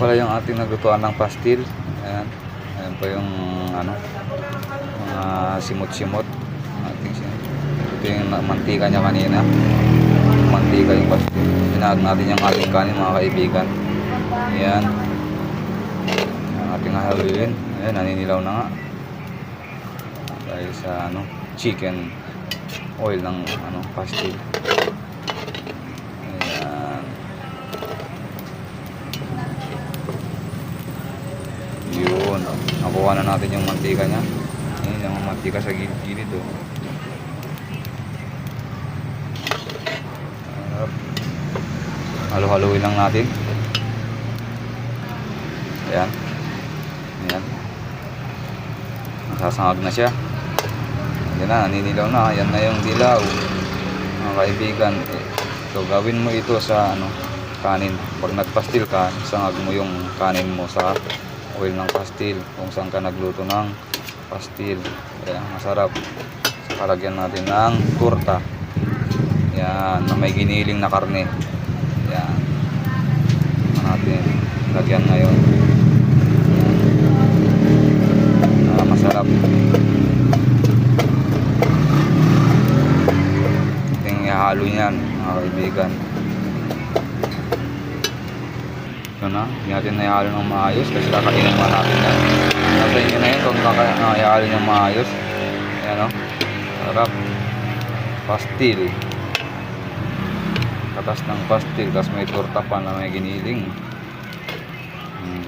pala yung ating naglutuan ng pastil. Ayan. Ayan pa yung ano, mga simot-simot. Ating sin- Ito yung mantika niya kanina. Mantika yung pastil. Sinahag natin yung ating kanin mga kaibigan. Ayan. Ang ating haluin. Ayan, naninilaw na nga. Dahil sa ano, chicken oil ng ano, pastil. Yun. Nakuha na natin yung mantika niya. Ayan, yung mantika sa gilid-gilid. Oh. Sarap. Halo-haluin lang natin. Ayan. Ayan. Nasasangag na siya. Ayan na, naninilaw na. Ayan na yung dilaw. Mga kaibigan, eh, so gawin mo ito sa ano, kanin. Pag nagpastil ka, sangag mo yung kanin mo sa oil ng pastil kung saan ka nagluto ng pastil. Ayan, masarap. Saka lagyan natin ng turta. Yan, na may giniling na karne. Yan. Natin lagyan ngayon. Ah, masarap. Ating ihalo niyan, mga kaibigan. Ito na, hindi natin na ihalo ng maayos kasi kakainin pa natin yan. Nasa inyo na yun kung ihalo ng maayos. Ayan o. Sarap. Pastil. Katas ng pastil, tapos may torta pa na may giniling. Hmm.